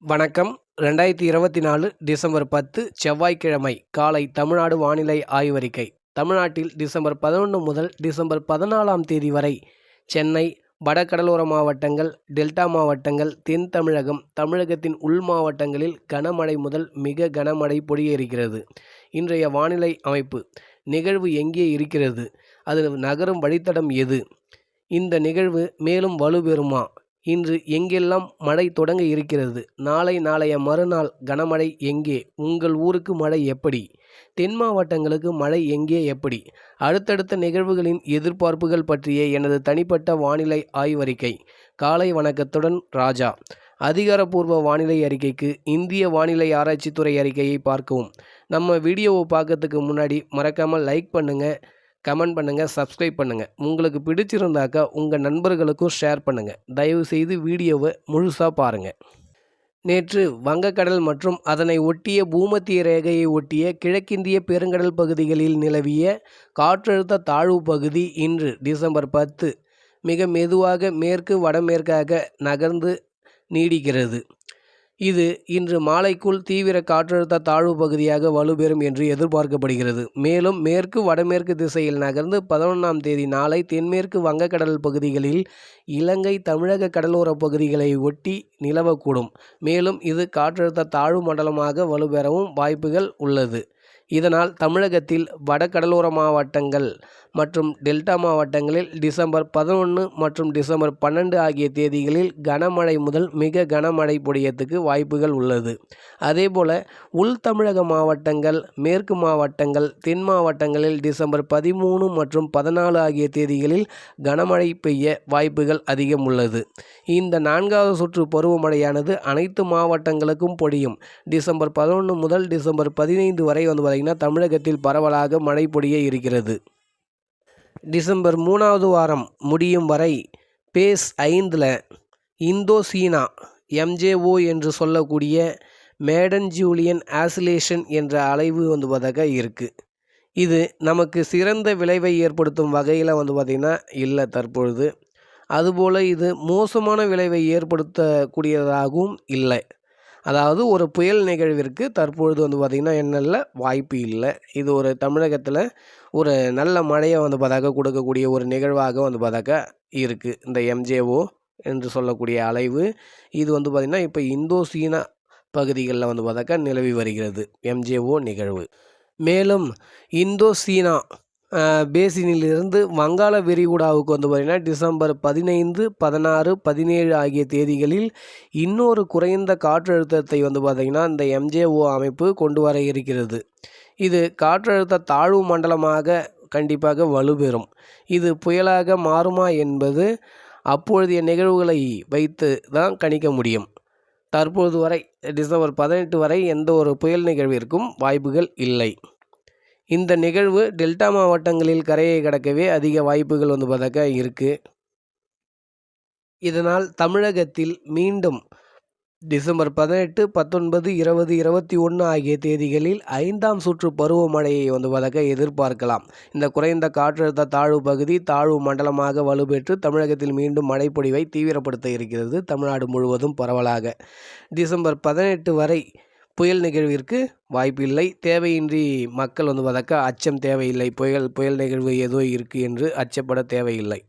வணக்கம். ரெண்டாயிரத்தி இருபத்தி நாலு டிசம்பர் பத்து செவ்வாய்க்கிழமை காலை தமிழ்நாடு வானிலை ஆய்வறிக்கை. தமிழ்நாட்டில் டிசம்பர் பதினொன்று முதல் டிசம்பர் பதினாலாம் தேதி வரை சென்னை வடகடலோர மாவட்டங்கள் டெல்டா மாவட்டங்கள் தென் தமிழகம் தமிழகத்தின் உள் மாவட்டங்களில் கனமழை முதல் மிக கனமழை பொழிய இருக்கிறது இன்றைய வானிலை அமைப்பு. நிகழ்வு எங்கே இருக்கிறது? அது நகரும் வழித்தடம் எது? இந்த நிகழ்வு மேலும் வலுப்பெறுமா? இன்று எங்கெல்லாம் மழை தொடங்க இருக்கிறது? நாளை நாளைய மறுநாள் கனமழை எங்கே? உங்கள் ஊருக்கு மழை எப்படி? தென் மாவட்டங்களுக்கு மழை எங்கே எப்படி? அடுத்தடுத்த நிகழ்வுகளின் எதிர்பார்ப்புகள் பற்றிய எனது தனிப்பட்ட வானிலை ஆய்வறிக்கை காலை வணக்கத்துடன் ராஜா. அதிகாரப்பூர்வ வானிலை அறிக்கைக்கு இந்திய வானிலை ஆராய்ச்சித்துறை அறிக்கையை பார்க்கவும். நம்ம வீடியோவை பார்க்கறதுக்கு முன்னாடி மறக்காமல் லைக் பண்ணுங்கள் கமெண்ட் பண்ணுங்கள் சப்ஸ்கிரைப் பண்ணுங்கள் உங்களுக்கு பிடிச்சிருந்தாக்கா உங்கள் நண்பர்களுக்கும் ஷேர் பண்ணுங்கள் தயவுசெய்து வீடியோவை முழுசாக பாருங்கள் நேற்று வங்கக்கடல் மற்றும் அதனை ஒட்டிய பூமத்திய ரேகையை ஒட்டிய கிழக்கிந்திய பெருங்கடல் பகுதிகளில் நிலவிய காற்றழுத்த தாழ்வு பகுதி இன்று டிசம்பர் பத்து மிக மெதுவாக மேற்கு வடமேற்காக நகர்ந்து நீடிக்கிறது. இது இன்று மாலைக்குள் தீவிர காற்றழுத்த தாழ்வு பகுதியாக வலுப்பெறும் என்று எதிர்பார்க்கப்படுகிறது. மேலும் மேற்கு வடமேற்கு திசையில் நகர்ந்து பதினொன்றாம் தேதி நாளை தென்மேற்கு வங்கக்கடல் பகுதிகளில் இலங்கை தமிழக கடலோர பகுதிகளை ஒட்டி நிலவக்கூடும். மேலும் இது காற்றழுத்த தாழ்வு மண்டலமாக வலுப்பெறவும் வாய்ப்புகள் உள்ளது. இதனால் தமிழகத்தில் வடகடலோர மாவட்டங்கள் மற்றும் டெல்டா மாவட்டங்களில் டிசம்பர் பதினொன்று மற்றும் டிசம்பர் பன்னெண்டு ஆகிய தேதிகளில் கனமழை முதல் மிக கனமழை பொடியத்துக்கு வாய்ப்புகள் உள்ளது. அதேபோல உள் தமிழக மாவட்டங்கள் மேற்கு மாவட்டங்கள் தென் மாவட்டங்களில் டிசம்பர் பதிமூணு மற்றும் பதினாலு ஆகிய தேதிகளில் கனமழை பெய்ய வாய்ப்புகள் அதிகம் உள்ளது. இந்த நான்காவது சுற்று பருவமழையானது அனைத்து மாவட்டங்களுக்கும் பொடியும். டிசம்பர் பதினொன்று முதல் டிசம்பர் பதினைந்து வரை வந்து பார்த்திங்கன்னா தமிழகத்தில் பரவலாக மழை பொழிய இருக்கிறது. டிசம்பர் மூணாவது வாரம் முடியும் வரை பேஸ் ஐந்தில் இந்தோ சீனா எம்ஜேஓ என்று சொல்லக்கூடிய மேடன் ஜூலியன் ஆசிலேஷன் என்ற அலைவு வந்து பார்த்தாக்கா இருக்குது இது நமக்கு சிறந்த விளைவை ஏற்படுத்தும் வகையில் வந்து பார்த்திங்கன்னா இல்லை தற்பொழுது. அதுபோல் இது மோசமான விளைவை ஏற்படுத்தக்கூடியதாகவும் இல்லை. அதாவது ஒரு புயல் நிகழ்விற்கு தற்பொழுது வந்து பார்த்திங்கன்னா என்னல்ல வாய்ப்பு இல்லை. இது ஒரு தமிழகத்தில் ஒரு நல்ல மழையை வந்து பார்த்தாக்க கொடுக்கக்கூடிய ஒரு நிகழ்வாக வந்து பார்த்தாக்க இருக்குது இந்த எம்ஜேஓ என்று சொல்லக்கூடிய அலைவு. இது வந்து பார்த்திங்கன்னா இப்போ இந்தோ சீனா பகுதிகளில் வந்து பார்த்தாக்க நிலவி வருகிறது. எம்ஜேஓ நிகழ்வு. மேலும் இந்தோ சீனா பேசினிலிருந்து வங்காள விரிகுடாவுக்கு வந்து பார்த்திங்கன்னா டிசம்பர் பதினைந்து பதினாறு பதினேழு ஆகிய தேதிகளில் இன்னொரு குறைந்த காற்றழுத்தத்தை வந்து பார்த்திங்கன்னா இந்த எம்ஜேஓ அமைப்பு கொண்டு வர இருக்கிறது. இது காற்றழுத்த தாழ்வு மண்டலமாக கண்டிப்பாக வலுப்பெறும். இது புயலாக மாறுமா என்பது அப்பொழுதைய நிகழ்வுகளை வைத்து தான் கணிக்க முடியும். தற்போது வரை டிசம்பர் பதினெட்டு வரை எந்த ஒரு புயல் நிகழ்விற்கும் வாய்ப்புகள் இல்லை. இந்த நிகழ்வு டெல்டா மாவட்டங்களில் கரையை கடக்கவே அதிக வாய்ப்புகள் வந்து பார்த்தாக்கா இருக்குது இதனால் தமிழகத்தில் மீண்டும் டிசம்பர் பதினெட்டு பத்தொன்பது இருபது இருபத்தி ஒன்று ஆகிய தேதிகளில் ஐந்தாம் சுற்று பருவமழையை வந்து வழங்க எதிர்பார்க்கலாம். இந்த குறைந்த காற்றழுத்த தாழ்வு பகுதி தாழ்வு மண்டலமாக வலுப்பெற்று தமிழகத்தில் மீண்டும் மழைப்பொழிவை தீவிரப்படுத்த இருக்கிறது. தமிழ்நாடு முழுவதும் பரவலாக. டிசம்பர் பதினெட்டு வரை புயல் நிகழ்விற்கு வாய்ப்பில்லை. தேவையின்றி மக்கள் வந்து வதக்க அச்சம் தேவையில்லை. புயல் புயல் நிகழ்வு ஏதோ இருக்குது என்று அச்சப்பட தேவையில்லை.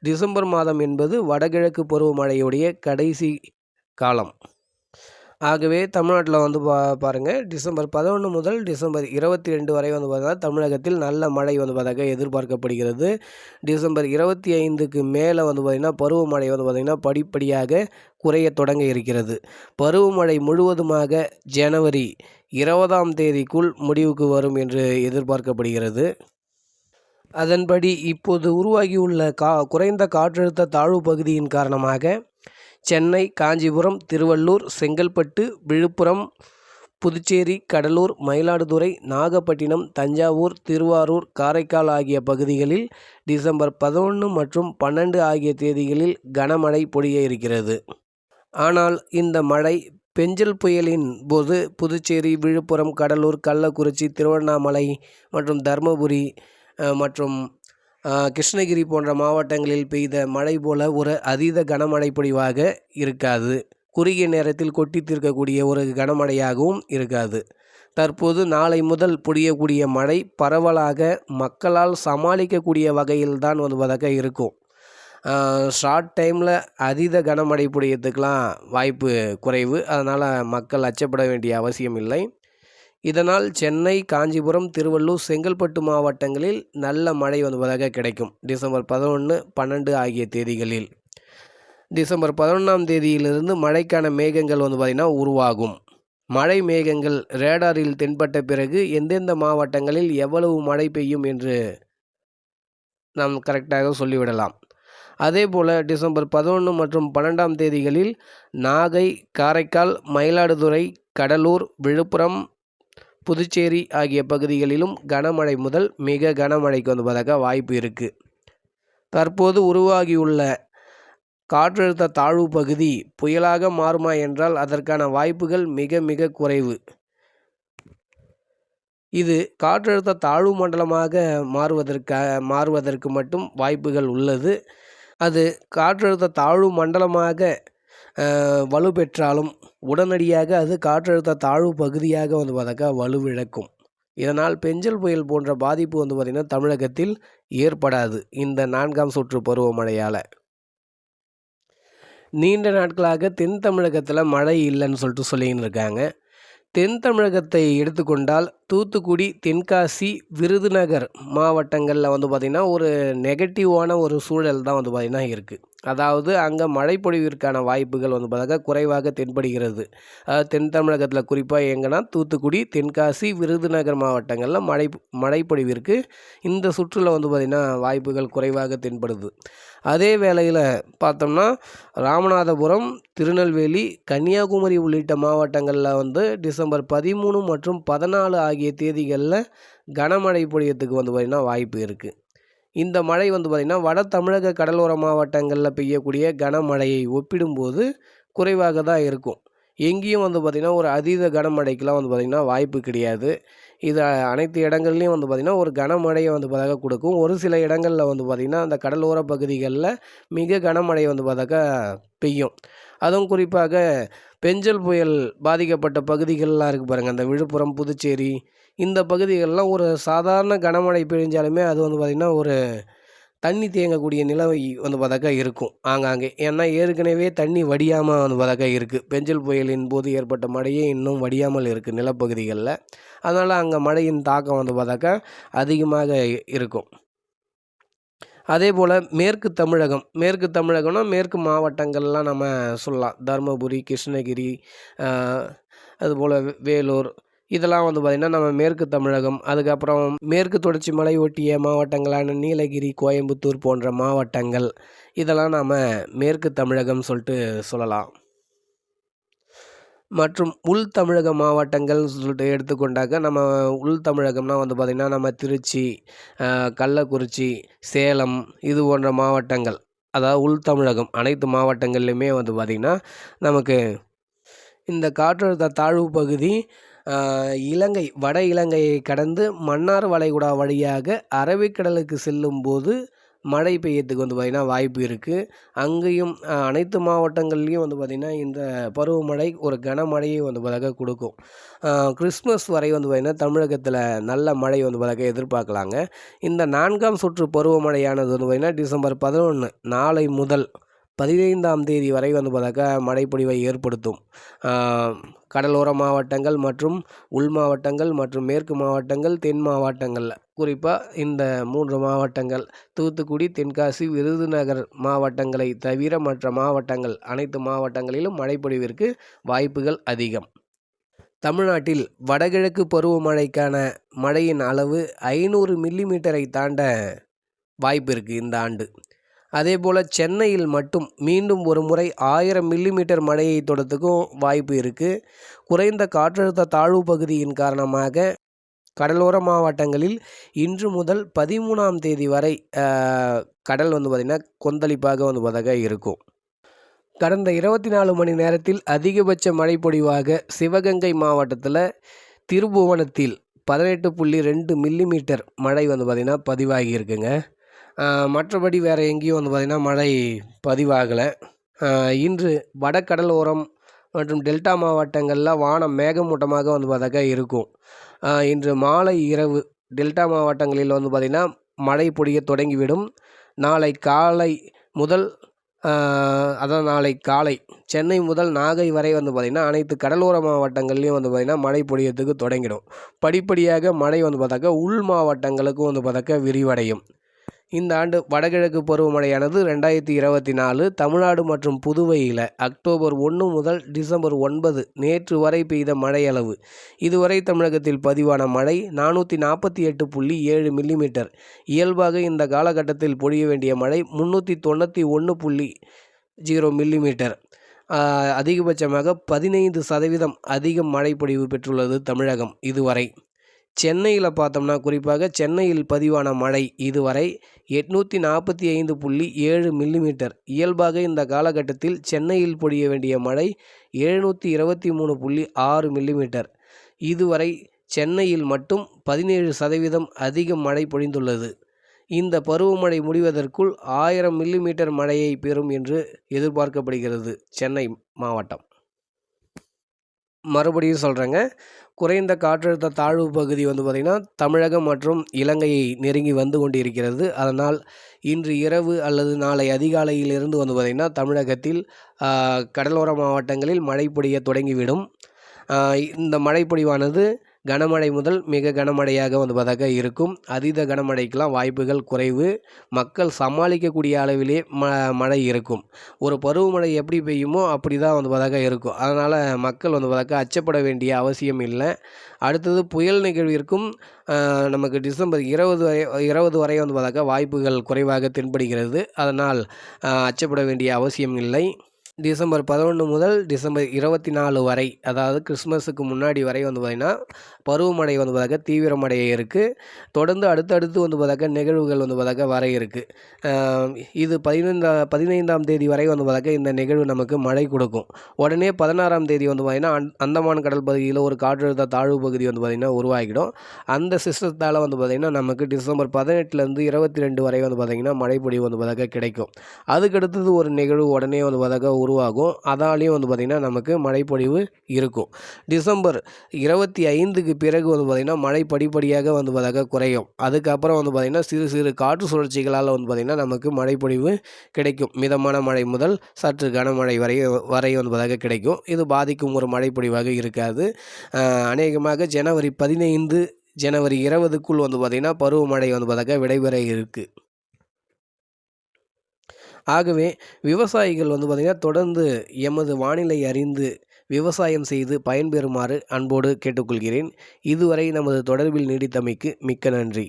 டிசம்பர் மாதம் என்பது வடகிழக்கு பருவமழையுடைய கடைசி காலம். ஆகவே தமிழ்நாட்டில் வந்து பா பாருங்கள் டிசம்பர் பதினொன்று முதல் டிசம்பர் இருபத்தி ரெண்டு வரை வந்து பார்த்தா தமிழகத்தில் நல்ல மழை வந்து பார்த்தாக்க எதிர்பார்க்கப்படுகிறது. டிசம்பர் இருபத்தி ஐந்துக்கு மேலே வந்து பார்த்திங்கன்னா பருவமழை வந்து பார்த்திங்கன்னா படிப்படியாக குறைய தொடங்க இருக்கிறது. பருவமழை முழுவதுமாக ஜனவரி இருபதாம் தேதிக்குள் முடிவுக்கு வரும் என்று எதிர்பார்க்கப்படுகிறது. அதன்படி இப்போது உருவாகியுள்ள கா குறைந்த காற்றழுத்த தாழ்வு பகுதியின் காரணமாக சென்னை காஞ்சிபுரம் திருவள்ளூர் செங்கல்பட்டு விழுப்புரம் புதுச்சேரி கடலூர் மயிலாடுதுறை நாகப்பட்டினம் தஞ்சாவூர் திருவாரூர் காரைக்கால் ஆகிய பகுதிகளில் டிசம்பர் பதினொன்று மற்றும் பன்னெண்டு ஆகிய தேதிகளில் கனமழை பொழிய இருக்கிறது. ஆனால் இந்த மழை பெஞ்சல் புயலின் போது புதுச்சேரி விழுப்புரம் கடலூர் கள்ளக்குறிச்சி திருவண்ணாமலை மற்றும் தருமபுரி மற்றும் கிருஷ்ணகிரி போன்ற மாவட்டங்களில் பெய்த மழை போல ஒரு அதீத கனமழை பொழிவாக இருக்காது. குறுகிய நேரத்தில் கொட்டி தீர்க்கக்கூடிய ஒரு கனமழையாகவும் இருக்காது. தற்போது நாளை முதல் பொழியக்கூடிய மழை பரவலாக மக்களால் சமாளிக்கக்கூடிய வகையில் தான் வருவதாக இருக்கும். ஷார்ட் டைமில் அதீத கனமழை பொழியத்துக்கெலாம் வாய்ப்பு குறைவு. அதனால் மக்கள் அச்சப்பட வேண்டிய அவசியம் இல்லை. இதனால் சென்னை காஞ்சிபுரம் திருவள்ளூர் செங்கல்பட்டு மாவட்டங்களில் நல்ல மழை வருவதாக கிடைக்கும். டிசம்பர் பதினொன்று பன்னெண்டு ஆகிய தேதிகளில். டிசம்பர் பதினொன்றாம் தேதியிலிருந்து மழைக்கான மேகங்கள் வந்து பார்த்திங்கன்னா உருவாகும். மழை மேகங்கள் ரேடாரில் தென்பட்ட பிறகு எந்தெந்த மாவட்டங்களில் எவ்வளவு மழை பெய்யும் என்று நாம் கரெக்டாக சொல்லிவிடலாம். அதே போல் டிசம்பர் பதினொன்று மற்றும் பன்னெண்டாம் தேதிகளில் நாகை காரைக்கால் மயிலாடுதுறை கடலூர் விழுப்புரம் புதுச்சேரி ஆகிய பகுதிகளிலும் கனமழை முதல் மிக கனமழைக்கு வந்து பார்த்தாக்கா வாய்ப்பு இருக்குது தற்போது உருவாகியுள்ள காற்றழுத்த தாழ்வு பகுதி புயலாக மாறுமா என்றால் அதற்கான வாய்ப்புகள் மிக மிக குறைவு. இது காற்றழுத்த தாழ்வு மண்டலமாக மாறுவதற்காக மாறுவதற்கு மட்டும் வாய்ப்புகள் உள்ளது. அது காற்றழுத்த தாழ்வு மண்டலமாக வலுப்பெற்றாலும் உடனடியாக அது காற்றழுத்த தாழ்வு பகுதியாக வந்து பார்த்தாக்கா வலுவிழக்கும். இதனால் பெஞ்சல் புயல் போன்ற பாதிப்பு வந்து பார்த்திங்கன்னா தமிழகத்தில் ஏற்படாது இந்த நான்காம் சுற்று பருவமழையால். நீண்ட நாட்களாக தென் தமிழகத்தில் மழை இல்லைன்னு சொல்லிட்டு சொல்லின்னு இருக்காங்க. தென் தமிழகத்தை எடுத்துக்கொண்டால் தூத்துக்குடி தென்காசி விருதுநகர் மாவட்டங்களில் வந்து பார்த்திங்கன்னா ஒரு நெகட்டிவான ஒரு சூழல் தான் வந்து பார்த்திங்கன்னா இருக்குது அதாவது அங்கே மழைப்பொழிவிற்கான வாய்ப்புகள் வந்து பார்த்தாக்கா குறைவாக தென்படுகிறது. அதாவது தென் தமிழகத்தில் குறிப்பாக எங்கன்னா தூத்துக்குடி தென்காசி விருதுநகர் மாவட்டங்களில் மழை மழைப்பொழிவிற்கு இந்த சுற்றில் வந்து பார்த்திங்கன்னா வாய்ப்புகள் குறைவாக தென்படுது. அதே வேளையில் பார்த்தோம்னா ராமநாதபுரம் திருநெல்வேலி கன்னியாகுமரி உள்ளிட்ட மாவட்டங்களில் வந்து டிசம்பர் பதிமூணு மற்றும் பதினாலு ஆகிய தேதிகளில் கனமழை பொழியத்துக்கு வந்து பார்த்திங்கன்னா வாய்ப்பு இருக்குது இந்த மழை வந்து பார்த்திங்கன்னா வட தமிழக கடலோர மாவட்டங்களில் பெய்யக்கூடிய கனமழையை ஒப்பிடும்போது குறைவாக தான் இருக்கும். எங்கேயும் வந்து பார்த்திங்கன்னா ஒரு அதீத கனமழைக்கெலாம் வந்து பார்த்திங்கன்னா வாய்ப்பு கிடையாது. இது அனைத்து இடங்கள்லையும் வந்து பார்த்திங்கன்னா ஒரு கனமழையை வந்து பார்த்தாக்க கொடுக்கும். ஒரு சில இடங்களில் வந்து பார்த்திங்கன்னா அந்த கடலோர பகுதிகளில் மிக கனமழை வந்து பார்த்தாக்கா பெய்யும். அதுவும் குறிப்பாக பெஞ்சல் புயல் பாதிக்கப்பட்ட பகுதிகள்லாம் இருக்குது பாருங்கள் அந்த விழுப்புரம் புதுச்சேரி இந்த பகுதிகளெலாம் ஒரு சாதாரண கனமழை பெய்ஞ்சாலுமே அது வந்து பார்த்திங்கன்னா ஒரு தண்ணி தேங்கக்கூடிய நிலவை வந்து பார்த்தாக்கா இருக்கும் ஆங்காங்கே. ஏன்னா ஏற்கனவே தண்ணி வடியாமல் வந்து பார்த்தாக்கா இருக்குது பெஞ்சல் புயலின் போது ஏற்பட்ட மழையே இன்னும் வடியாமல் இருக்குது நிலப்பகுதிகளில். அதனால் அங்கே மழையின் தாக்கம் வந்து பார்த்தாக்கா அதிகமாக இருக்கும். அதே போல் மேற்கு தமிழகம் மேற்கு தமிழகம்னா மேற்கு மாவட்டங்கள்லாம் நம்ம சொல்லலாம். தருமபுரி கிருஷ்ணகிரி அதுபோல் வேலூர் இதெல்லாம் வந்து பார்த்திங்கன்னா நம்ம மேற்கு தமிழகம் அதுக்கப்புறம் மேற்கு தொடர்ச்சி மலை ஒட்டிய மாவட்டங்களான நீலகிரி கோயம்புத்தூர் போன்ற மாவட்டங்கள். இதெல்லாம் நாம் மேற்கு தமிழகம் சொல்லிட்டு சொல்லலாம். மற்றும் உள் தமிழக மாவட்டங்கள்னு சொல்லிட்டு எடுத்துக்கொண்டாக்க நம்ம உள் தமிழகம்னா வந்து பார்த்திங்கன்னா நம்ம திருச்சி கள்ளக்குறிச்சி சேலம் இது போன்ற மாவட்டங்கள். அதாவது உள் தமிழகம் அனைத்து மாவட்டங்கள்லையுமே வந்து பார்த்திங்கன்னா நமக்கு இந்த காற்றழுத்த தாழ்வு பகுதி இலங்கை வட இலங்கையை கடந்து மன்னார் வளைகுடா வழியாக அரபிக்கடலுக்கு செல்லும்போது மழை பெய்யறதுக்கு வந்து பார்த்திங்கன்னா வாய்ப்பு இருக்குது அங்கேயும் அனைத்து மாவட்டங்கள்லேயும் வந்து பார்த்திங்கன்னா இந்த பருவமழை ஒரு கனமழையை வந்து பார்த்தாக்க கொடுக்கும். கிறிஸ்மஸ் வரை வந்து பார்த்திங்கன்னா தமிழகத்தில் நல்ல மழை வந்து பார்த்தாக்க எதிர்பார்க்கலாங்க. இந்த நான்காம் சுற்று பருவமழையானது வந்து பார்த்திங்கன்னா டிசம்பர் பதினொன்று நாளை முதல் பதினைந்தாம் தேதி வரை வந்து பார்த்தாக்கா மழைப்பொழிவை ஏற்படுத்தும். கடலோர மாவட்டங்கள் மற்றும் உள் மாவட்டங்கள் மற்றும் மேற்கு மாவட்டங்கள் தென் மாவட்டங்களில் குறிப்பாக இந்த மூன்று மாவட்டங்கள் தூத்துக்குடி தென்காசி விருதுநகர் மாவட்டங்களை தவிர மற்ற மாவட்டங்கள் அனைத்து மாவட்டங்களிலும் மழைப்பொழிவிற்கு வாய்ப்புகள் அதிகம். தமிழ்நாட்டில் வடகிழக்கு பருவமழைக்கான மழையின் அளவு ஐநூறு மில்லிமீட்டரை தாண்ட வாய்ப்பு இருக்குது இந்த ஆண்டு. அதே போல் சென்னையில் மட்டும் மீண்டும் ஒரு முறை ஆயிரம் மில்லிமீட்டர் மழையை தொடத்துக்கும் வாய்ப்பு இருக்குது குறைந்த காற்றழுத்த தாழ்வு பகுதியின் காரணமாக கடலோர மாவட்டங்களில் இன்று முதல் பதிமூணாம் தேதி வரை கடல் வந்து பார்த்திங்கன்னா கொந்தளிப்பாக வந்து பார்த்தாக்க இருக்கும். கடந்த இருபத்தி நாலு மணி நேரத்தில் அதிகபட்ச மழை பொழிவாக சிவகங்கை மாவட்டத்தில் திருபுவனத்தில் பதினெட்டு புள்ளி ரெண்டு மில்லிமீட்டர் மழை வந்து பார்த்திங்கன்னா பதிவாகி இருக்குங்க. மற்றபடி வேறு எங்கேயும் வந்து பார்த்திங்கன்னா மழை பதிவாகலை. இன்று வடகடலோரம் மற்றும் டெல்டா மாவட்டங்களில் வானம் மேகமூட்டமாக வந்து பார்த்தாக்கா இருக்கும். இன்று மாலை இரவு டெல்டா மாவட்டங்களில் வந்து பார்த்திங்கன்னா மழை பொடிய தொடங்கிவிடும். நாளை காலை முதல் அதான் நாளை காலை சென்னை முதல் நாகை வரை வந்து பார்த்திங்கன்னா அனைத்து கடலோர மாவட்டங்கள்லேயும் வந்து பார்த்திங்கன்னா மழை பொழியத்துக்கு தொடங்கிடும். படிப்படியாக மழை வந்து பார்த்தாக்கா உள் மாவட்டங்களுக்கும் வந்து பார்த்தாக்கா விரிவடையும். இந்த ஆண்டு வடகிழக்கு பருவமழையானது ரெண்டாயிரத்தி இருபத்தி நாலு தமிழ்நாடு மற்றும் புதுவையில் அக்டோபர் ஒன்று முதல் டிசம்பர் ஒன்பது நேற்று வரை பெய்த மழையளவு. இதுவரை தமிழகத்தில் பதிவான மழை நானூற்றி நாற்பத்தி எட்டு புள்ளி ஏழு மில்லிமீட்டர். இயல்பாக இந்த காலகட்டத்தில் பொழிய வேண்டிய மழை முந்நூற்றி தொண்ணூற்றி ஒன்று புள்ளி ஜீரோ மில்லிமீட்டர். அதிகபட்சமாக பதினைந்து சதவீதம் அதிக மழை பொழிவு பெற்றுள்ளது தமிழகம் இதுவரை. சென்னையில் பார்த்தோம்னா குறிப்பாக சென்னையில் பதிவான மழை இதுவரை எட்நூற்றி நாற்பத்தி ஐந்து புள்ளி ஏழு மில்லிமீட்டர். இயல்பாக இந்த காலகட்டத்தில் சென்னையில் பொழிய வேண்டிய மழை எழுநூற்றி இருபத்தி மூணு புள்ளி ஆறு மில்லிமீட்டர். இதுவரை சென்னையில் மட்டும் பதினேழு சதவீதம் அதிக மழை பொழிந்துள்ளது. இந்த பருவமழை முடிவதற்குள் ஆயிரம் மில்லிமீட்டர் மழையை பெறும் என்று எதிர்பார்க்கப்படுகிறது சென்னை மாவட்டம். மறுபடியும் சொல்கிறேங்க குறைந்த காற்றழுத்த தாழ்வு பகுதி வந்து பார்த்திங்கன்னா தமிழகம் மற்றும் இலங்கையை நெருங்கி வந்து கொண்டிருக்கிறது. அதனால் இன்று இரவு அல்லது நாளை அதிகாலையிலிருந்து வந்து பார்த்திங்கன்னா தமிழகத்தில் கடலோர மாவட்டங்களில் மழை பொழிய தொடங்கிவிடும். இந்த மழைப்பொழிவானது கனமழை முதல் மிக கனமழையாக வந்து பார்த்தாக்கா இருக்கும். அதீத கனமழைக்கெல்லாம் வாய்ப்புகள் குறைவு. மக்கள் சமாளிக்கக்கூடிய அளவிலே ம மழை இருக்கும். ஒரு பருவமழை எப்படி பெய்யுமோ அப்படி தான் வந்து பார்த்தாக்கா இருக்கும். அதனால் மக்கள் வந்து பார்த்தாக்கா அச்சப்பட வேண்டிய அவசியம் இல்லை. அடுத்தது புயல் நிகழ்விற்கும் நமக்கு டிசம்பர் இருபது வரை இருபது வரை வந்து பார்த்தாக்கா வாய்ப்புகள் குறைவாக தென்படுகிறது. அதனால் அச்சப்பட வேண்டிய அவசியம் இல்லை. டிசம்பர் பதினொன்று முதல் டிசம்பர் இருபத்தி நாலு வரை அதாவது கிறிஸ்மஸுக்கு முன்னாடி வரை வந்து பார்த்திங்கன்னா பருவமழை வந்து பார்த்தாக்க தீவிரமடைய இருக்குது தொடர்ந்து அடுத்தடுத்து வந்து பார்த்தாக்க நிகழ்வுகள் வந்து பார்த்தாக்க வர இருக்குது இது பதினைந்தா பதினைந்தாம் தேதி வரை வந்து பார்த்தாக்க இந்த நிகழ்வு நமக்கு மழை கொடுக்கும். உடனே பதினாறாம் தேதி வந்து பார்த்திங்கன்னா அந் அந்தமான் கடல் பகுதியில் ஒரு காற்றழுத்த தாழ்வு பகுதி வந்து பார்த்திங்கன்னா உருவாகிடும். அந்த சிஸ்டத்தால் வந்து பார்த்திங்கன்னா நமக்கு டிசம்பர் பதினெட்டுலேருந்து இருபத்தி ரெண்டு வரை வந்து பார்த்திங்கன்னா மழைப்பொழிவு வந்து பார்த்தாக்க கிடைக்கும். அதுக்கடுத்தது ஒரு நிகழ்வு உடனே வந்து பார்த்தாக்க உருவாகும். அதாலேயும் வந்து பார்த்திங்கன்னா நமக்கு மழைப்பொழிவு இருக்கும். டிசம்பர் இருபத்தி ஐந்துக்கு பிறகு வந்து பார்த்திங்கன்னா மழை படிப்படியாக வந்து பார்த்தாக்க குறையும். அதுக்கப்புறம் வந்து பார்த்திங்கன்னா சிறு சிறு காற்று சுழற்சிகளால் வந்து பார்த்திங்கன்னா நமக்கு மழைப்பொழிவு கிடைக்கும். மிதமான மழை முதல் சற்று கனமழை வரை வரை வந்து பார்த்தாக்க கிடைக்கும். இது பாதிக்கும் ஒரு மழைப்பொழிவாக இருக்காது. அநேகமாக ஜனவரி பதினைந்து ஜனவரி இருபதுக்குள் வந்து பார்த்திங்கன்னா பருவமழை வந்து பார்த்தாக்கா விடைபெற இருக்குது ஆகவே விவசாயிகள் வந்து பார்த்திங்கன்னா தொடர்ந்து எமது வானிலை அறிந்து விவசாயம் செய்து பயன்பெறுமாறு அன்போடு கேட்டுக்கொள்கிறேன். இதுவரை நமது தொடர்பில் நீடித்தமைக்கு மிக்க நன்றி.